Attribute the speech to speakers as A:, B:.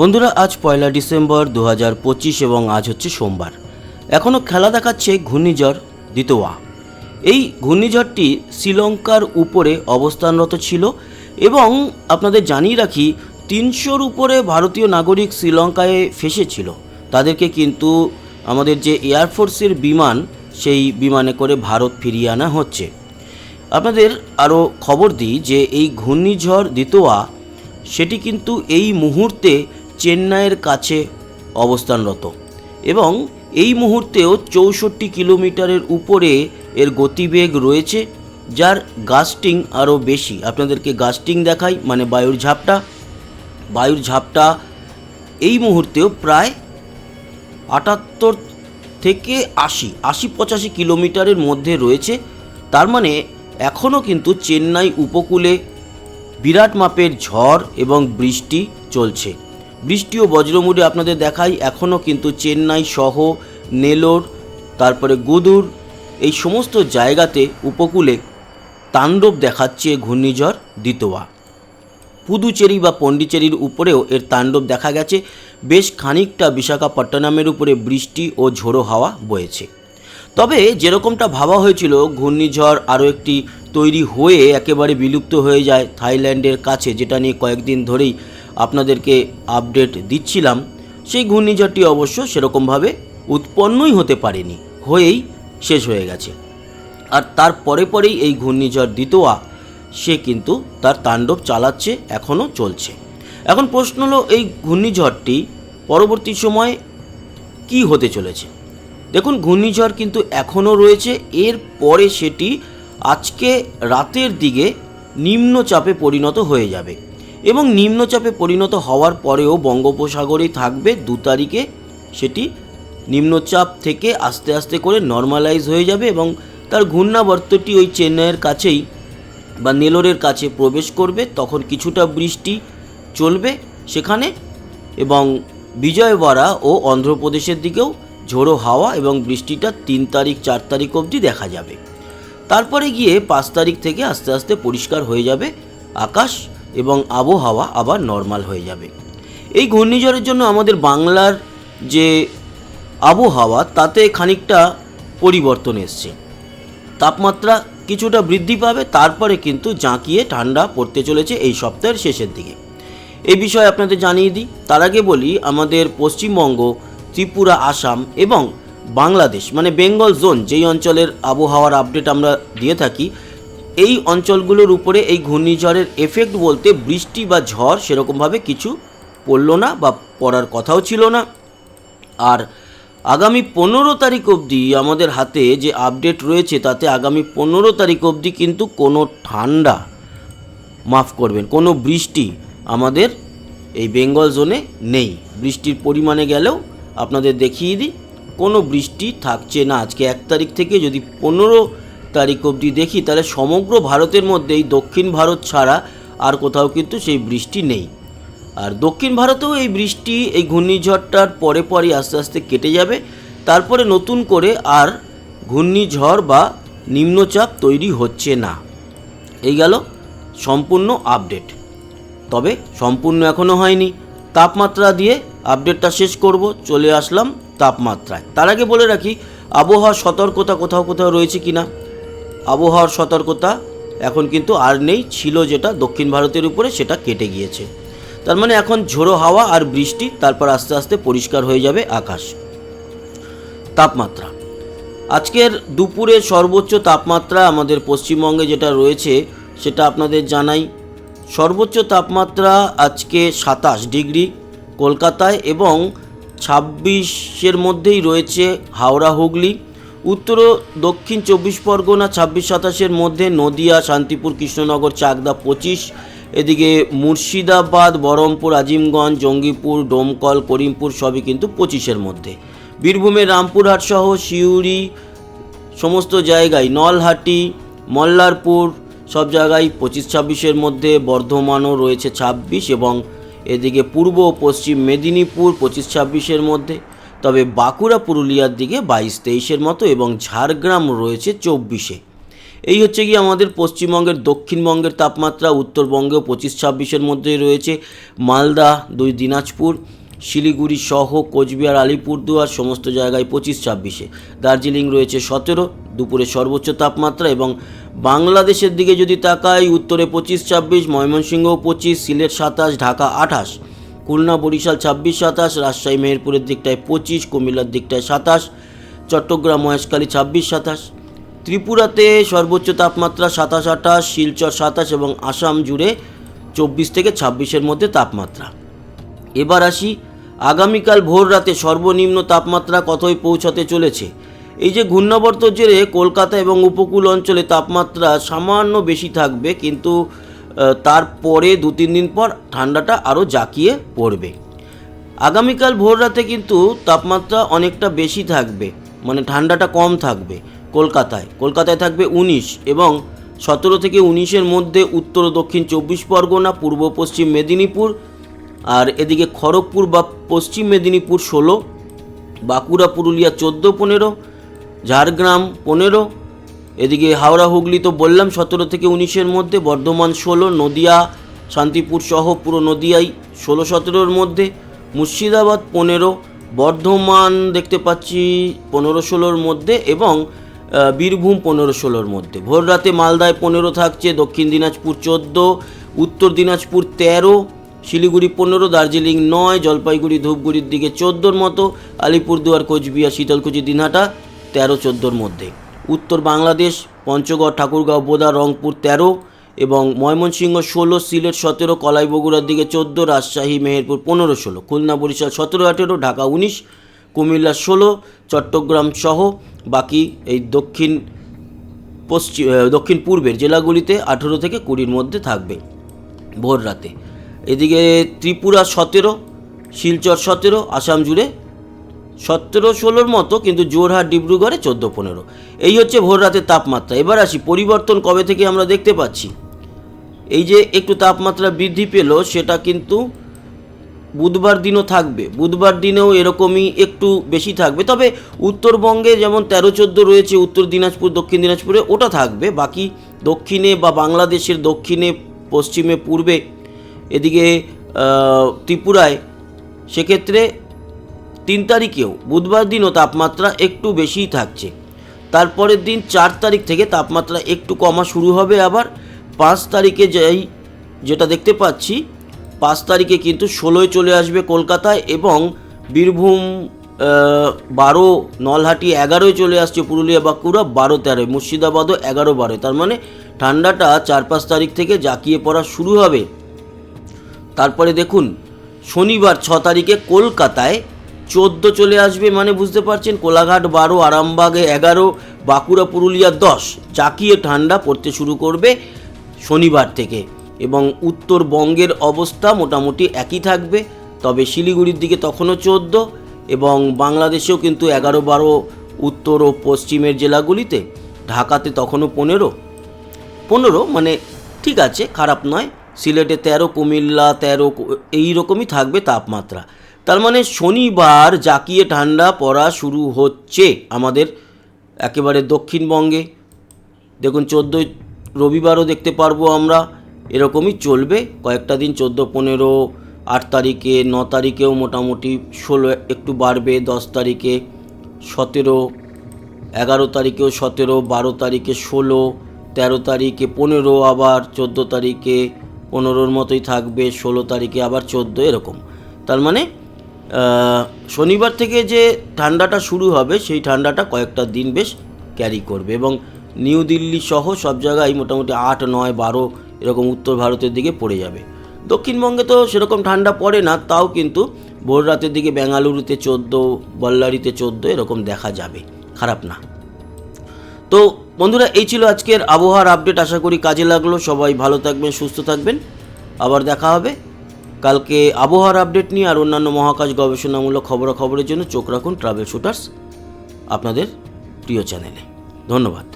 A: বন্ধুরা, আজ পয়লা ডিসেম্বর দু হাজার পঁচিশ এবং আজ হচ্ছে সোমবার। এখনও খেলা দেখাচ্ছে ঘূর্ণিঝড় দিতোয়া। এই ঘূর্ণিঝড়টি শ্রীলঙ্কার উপরে অবস্থানরত ছিল এবং আপনাদের জানিয়ে রাখি, তিনশোর উপরে ভারতীয় নাগরিক শ্রীলঙ্কায় ফেসেছিল। তাদেরকে কিন্তু আমাদের যে এয়ারফোর্সের বিমান, সেই বিমানে করে ভারত ফিরিয়ে আনা হচ্ছে। আপনাদের আরও খবর দিই যে এই ঘূর্ণিঝড় দিতোয়া, সেটি কিন্তু এই মুহূর্তে চেন্নাইয়ের কাছে অবস্থানরত এবং এই মুহূর্তেও চৌষট্টি কিলোমিটারের উপরে এর গতিবেগ রয়েছে, যার গাস্টিং আরও বেশি। আপনাদেরকে গাস্টিং দেখাই মানে বায়ুর ঝাপটা। বায়ুর ঝাপটা এই মুহূর্তেও প্রায় আটাত্তর থেকে আশি আশি পঁচাশি কিলোমিটারের মধ্যে রয়েছে। তার মানে এখনও কিন্তু চেন্নাই উপকূলে বিরাট মাপের ঝড় এবং বৃষ্টি চলছে। বৃষ্টি ও বজ্রমুড়ে আপনাদের দেখাই। এখনও কিন্তু চেন্নাই সহ নেলোর, তারপরে গুদুর, এই সমস্ত জায়গাতে উপকূলে তাণ্ডব দেখাচ্ছে ঘূর্ণিঝড় দিতোয়া। পুদুচেরি বা পন্ডিচেরির উপরেও এর তাণ্ডব দেখা গেছে। বেশ খানিকটা বিশাখাপট্টনমের উপরে বৃষ্টি ও ঝোড়ো হাওয়া বয়েছে। তবে যেরকমটা ভাবা হয়েছিল, ঘূর্ণিঝড় আরও একটি তৈরি হয়ে একেবারে বিলুপ্ত হয়ে যায় থাইল্যান্ডের কাছে, যেটা নিয়ে কয়েকদিন ধরেই আপনাদেরকে আপডেট দিচ্ছিলাম, সেই ঘূর্ণিঝড়টি অবশ্য সেরকমভাবে উৎপন্নই হতে পারেনি, হয়েই শেষ হয়ে গেছে। আর তার পরে পরেই এই ঘূর্ণিঝড় দিতোয়া, সে কিন্তু তার তাণ্ডব চালাচ্ছে, এখনও চলছে। এখন প্রশ্ন হলো, এই ঘূর্ণিঝড়টি পরবর্তী সময়ে কি হতে চলেছে? দেখুন, ঘূর্ণিঝড় কিন্তু এখনও রয়েছে, এর পরে সেটি আজকে রাতের দিকে নিম্নচাপে পরিণত হয়ে যাবে। এবং নিম্নচাপে পরিণত হওয়ার পরেও বঙ্গোপসাগরেই থাকবে দু তারিখে। সেটি নিম্নচাপ থেকে আস্তে আস্তে করে নর্মালাইজ হয়ে যাবে এবং তার ঘূর্ণাবর্তটি ওই চেন্নাইয়ের কাছেই বা নেলোরের কাছে প্রবেশ করবে। তখন কিছুটা বৃষ্টি চলবে সেখানে এবং বিজয়বাড়া ও অন্ধ্রপ্রদেশের দিকেও ঝোড়ো হাওয়া এবং বৃষ্টিটা তিন তারিখ, চার তারিখ অবধি দেখা যাবে। তারপরে গিয়ে পাঁচ তারিখ থেকে আস্তে আস্তে পরিষ্কার হয়ে যাবে আকাশ। এবং আবহাওয়া আবার নর্মাল হয়ে যাবে। এই ঘূর্ণিঝড়ের জন্য আমাদের বাংলার যে আবহাওয়া, তাতে খানিকটা পরিবর্তন এসছে। তাপমাত্রা কিছুটা বৃদ্ধি পাবে, তারপরে কিন্তু জাঁকিয়ে ঠান্ডা পড়তে চলেছে এই সপ্তাহের শেষের দিকে। এই বিষয়ে আপনাদের জানিয়ে দিই, তার আগে বলি, আমাদের পশ্চিমবঙ্গ, ত্রিপুরা, আসাম এবং বাংলাদেশ মানে বেঙ্গল জোন, যেই অঞ্চলের আবহাওয়ার আপডেট আমরা দিয়ে থাকি এই অঞ্চলগুলোর উপরে এই ঘূর্ণিঝড়ের এফেক্ট বলতে বৃষ্টি বা ঝড় সেরকমভাবে কিছু পড়ল না বা পড়ার কথাও ছিল না। আর আগামী পনেরো তারিখ অবধি আমাদের হাতে যে আপডেট রয়েছে, তাতে আগামী পনেরো তারিখ অবধি কিন্তু কোনো ঠান্ডা মাফ করবেন, কোনো বৃষ্টি আমাদের এই বেঙ্গল জোনে নেই। বৃষ্টির পরিমাণে গেলেও আপনাদের দেখিয়ে দিই, কোনো বৃষ্টি থাকছে না। আজকে এক তারিখ থেকে যদি পনেরো তারিখ অবধি দেখি, তাহলে সমগ্র ভারতের মধ্যেই দক্ষিণ ভারত ছাড়া আর কোথাও কিন্তু সেই বৃষ্টি নেই। আর দক্ষিণ ভারতেও এই বৃষ্টি, এই ঘূর্ণিঝড়টার পরে পরই আস্তে আস্তে কেটে যাবে। তারপরে নতুন করে আর ঘূর্ণিঝড় বা নিম্নচাপ তৈরি হচ্ছে না। এই গেল সম্পূর্ণ আপডেট। তবে সম্পূর্ণ এখনও হয়নি। তাপমাত্রা দিয়ে আপডেটটা শেষ করব, চলে আসলাম তাপমাত্রায়। তার আগে বলে রাখি, আবহাওয়ার সতর্কতা কোথাও কোথাও রয়েছে কি না আবহাওয়ার সতর্কতা এখন কিন্তু আর নেই, ছিল যেটা দক্ষিণ ভারতের উপরে সেটা কেটে গিয়েছে। তার মানে এখন ঝোড়ো হাওয়া আর বৃষ্টি, তারপর আস্তে আস্তে পরিষ্কার হয়ে যাবে আকাশ। তাপমাত্রা। আজকের দুপুরে সর্বোচ্চ তাপমাত্রা আমাদের পশ্চিমবঙ্গে যেটা রয়েছে, সেটা আপনাদের জানাই। সর্বোচ্চ তাপমাত্রা আজকে সাতাশ ডিগ্রি কলকাতায় এবং ছাব্বিশের মধ্যেই রয়েছে হাওড়া হুগলি উত্তর ও দক্ষিণ চব্বিশ পরগনা, ছাব্বিশ সাতাশের মধ্যে নদিয়া, শান্তিপুর, কৃষ্ণনগর, চাকদা পঁচিশ, এদিকে মুর্শিদাবাদ, বহরমপুর, আজিমগঞ্জ, জঙ্গিপুর, ডোমকল, করিমপুর সবই কিন্তু পঁচিশের মধ্যে। বীরভূমের রামপুরহাট সহ সিউড়ি সমস্ত জায়গায় নলহাটি, মল্লারপুর সব জায়গায় পঁচিশ ছাব্বিশের মধ্যে বর্ধমানও রয়েছে ছাব্বিশ এবং এদিকে পূর্ব ও পশ্চিম মেদিনীপুর পঁচিশ ছাব্বিশের মধ্যে। তবে বাঁকুড়া পুরুলিয়ার দিকে বাইশ তেইশের মতো এবং ঝাড়গ্রাম রয়েছে চব্বিশে। এই হচ্ছে কি আমাদের পশ্চিমবঙ্গের, দক্ষিণবঙ্গের তাপমাত্রা উত্তরবঙ্গেও পঁচিশ ছাব্বিশের মধ্যে রয়েছে। মালদা, দুই দিনাজপুর, শিলিগুড়ি সহ কোচবিহার আলিপুরদুয়ার সমস্ত জায়গায় পঁচিশ ছাব্বিশে। দার্জিলিং রয়েছে সতেরো, দুপুরে সর্বোচ্চ তাপমাত্রা এবং বাংলাদেশের দিকে যদি তাকাই, উত্তরে পঁচিশ ছাব্বিশ, ময়মনসিংহ পঁচিশ, সিলেট সাতাশ, ঢাকা আঠাশ। খুলনা, বরিশাল ছাব্বিশ, সাতাশ, রাজশাহী, মেহেরপুরের দিকটায় পঁচিশ, কুমিল্লার দিকটায় সাতাশ, চট্টগ্রাম, মহেশখালী ছাব্বিশ, সাতাশ। ত্রিপুরাতে সর্বোচ্চ তাপমাত্রা সাতাশ, আঠাশ, শিলচর সাতাশ এবং আসাম জুড়ে চব্বিশ থেকে ছাব্বিশের মধ্যে তাপমাত্রা। এবার আসি, আগামীকাল ভোর রাতে সর্বনিম্ন তাপমাত্রা কতই পৌঁছাতে চলেছে? এই যে ঘূর্ণাবর্ত জেরে কলকাতা এবং উপকূল অঞ্চলে তাপমাত্রা সামান্য বেশি থাকবে, কিন্তু তারপরে দু তিন দিন পর ঠান্ডাটা আরও জাঁকিয়ে পড়বে। আগামীকাল ভোর রাতে কিন্তু তাপমাত্রা অনেকটা বেশি থাকবে মানে ঠান্ডাটা কম থাকবে কলকাতায়। কলকাতায় থাকবে উনিশ এবং সতেরো থেকে উনিশের মধ্যে উত্তর ও দক্ষিণ চব্বিশ পরগনা, পূর্ব পশ্চিম মেদিনীপুর আর এদিকে খড়গপুর বা পশ্চিম মেদিনীপুর ষোলো, বাঁকুড়া, পুরুলিয়া চোদ্দ, পনেরো, ঝাড়গ্রাম পনেরো এদিকে হাওড়া হুগলি তো বললাম, সতেরো থেকে উনিশের মধ্যে, বর্ধমান ষোলো, নদিয়া, শান্তিপুর সহ পুরো নদিয়াই ষোলো, সতেরোর মধ্যে, মুর্শিদাবাদ পনেরো, বর্ধমান দেখতে পাচ্ছি পনেরো, ষোলোর মধ্যে এবং বীরভূম পনেরো, ষোলোর মধ্যে। ভোর রাতে মালদায় পনেরো থাকছে, দক্ষিণ দিনাজপুর চোদ্দ, উত্তর দিনাজপুর তেরো, শিলিগুড়ি পনেরো, দার্জিলিং নয়, জলপাইগুড়ি, ধূপগুড়ির দিকে চোদ্দোর মতো, আলিপুরদুয়ার, কোচবিহার, শীতলকুচি, দিনহাটা তেরো, চোদ্দোর মধ্যে। উত্তর বাংলাদেশ, পঞ্চগড়, ঠাকুরগাঁও, বোদা, রংপুর তেরো এবং ময়মনসিংহ ষোলো, সিলেট সতেরো কলাই বগুড়ার দিকে চোদ্দ, রাজশাহী, মেহেরপুর পনেরো, ষোলো, খুলনা, বরিশাল সতেরো, আঠেরো, ঢাকা উনিশ, কুমিল্লা ষোলো, চট্টগ্রাম সহ বাকি এই দক্ষিণ পশ্চিম দক্ষিণ পূর্বের জেলাগুলিতে আঠেরো থেকে কুড়ির মধ্যে থাকবে ভোর রাতে। এদিকে ত্রিপুরা সতেরো, শিলচর সতেরো, আসাম জুড়ে সতেরো ষোলোর মতো কিন্তু জোরহাট, ডিব্রুগড়ে চোদ্দ পনেরো। এই হচ্ছে ভোর রাতের তাপমাত্রা। এবার আসি পরিবর্তন কবে থেকে আমরা দেখতে পাচ্ছি। এই যে একটু তাপমাত্রা বৃদ্ধি পেল, সেটা কিন্তু বুধবার দিনও থাকবে। বুধবার দিনেও এরকমই একটু বেশি থাকবে। তবে উত্তরবঙ্গে যেমন তেরো চোদ্দ রয়েছে, উত্তর দিনাজপুর, দক্ষিণ দিনাজপুরে ওটা থাকবে। বাকি দক্ষিণে বা বাংলাদেশের দক্ষিণে, পশ্চিমে, পূর্বে, এদিকে ত্রিপুরায়, সেক্ষেত্রে তিন তারিখেও বুধবার দিনও তাপমাত্রা একটু বেশিই থাকছে। তারপরের দিন চার তারিখ থেকে তাপমাত্রা একটু কমা শুরু হবে আবার। পাঁচ তারিখে যাই যেটা দেখতে পাচ্ছি, পাঁচ তারিখে কিন্তু ষোলোয় চলে আসবে কলকাতায় এবং বীরভূম বারো, নলহাটি এগারোয় চলে আসছে পুরুলিয়া, বাঁকুড়া বারো তেরোয়, মুর্শিদাবাদও এগারো বারোয়। তার মানে ঠান্ডাটা চার পাঁচ তারিখ থেকে জাঁকিয়ে পড়া শুরু হবে। তারপরে দেখুন, শনিবার ছ তারিখে কলকাতায় চোদ্দ চলে আসবে মানে বুঝতে পারছেন? কোলাঘাট বারো, আরামবাগে এগারো, বাঁকুড়া, পুরুলিয়া দশ। জাকিয়ে ঠান্ডা পড়তে শুরু করবে শনিবার থেকে। এবং উত্তরবঙ্গের অবস্থা মোটামুটি একই থাকবে। তবে শিলিগুড়ির দিকে তখনও চোদ্দ এবং বাংলাদেশেও কিন্তু এগারো, বারো উত্তর ও পশ্চিমের জেলাগুলিতে, ঢাকাতে তখনও পনেরো। পনেরো মানে ঠিক আছে, খারাপ নয়। সিলেটে তেরো, কুমিল্লা তেরো, এই রকমই থাকবে তাপমাত্রা। তার মানে শনিবার জাকিয়ে ঠান্ডা পড়া শুরু হচ্ছে আমাদের একেবারে দক্ষিণবঙ্গে। দেখুন, চোদ্দোই রবিবারও দেখতে পারব আমরা, এরকমই চলবে। কয়েকটা দিন, চোদ্দ, পনেরো, আট তারিখে, ন তারিখেও মোটামুটি ষোলো, একটু বাড়বে, দশ তারিখে সতেরো, এগারো তারিখেও সতেরো, বারো তারিখে ষোলো, তেরো তারিখে পনেরো, আবার চোদ্দ তারিখে পনেরোর মতোই থাকবে, ষোলো তারিখে আবার চোদ্দ, এরকম। তার মানে শনিবার থেকে যে ঠান্ডাটা শুরু হবে, সেই ঠান্ডাটা কয়েকটা দিন বেশ ক্যারি করবে এবং নিউ দিল্লি সহ সব জায়গায় মোটামুটি আট, নয়, বারো এরকম উত্তর ভারতের দিকে পড়ে যাবে। দক্ষিণবঙ্গে তো সেরকম ঠান্ডা পড়ে না, তাও কিন্তু ভোর রাতের দিকে বেঙ্গালুরুতে চোদ্দ, বল্লারিতে চোদ্দ এরকম দেখা যাবে। খারাপ না। তো বন্ধুরা, এই ছিল আজকের আবহাওয়ার আপডেট আশা করি কাজে লাগল। সবাই ভালো থাকবেন, সুস্থ থাকবেন। আবার দেখা হবে। কালকে আবহাওয়ার আপডেট নিয়ে আর অন্যান্য মহাকাশ গবেষণামূলক খবরাখবরের জন্য চোখ রাখুন ট্রাভেল শুটার্স, আপনাদের প্রিয় চ্যানেলে। ধন্যবাদ।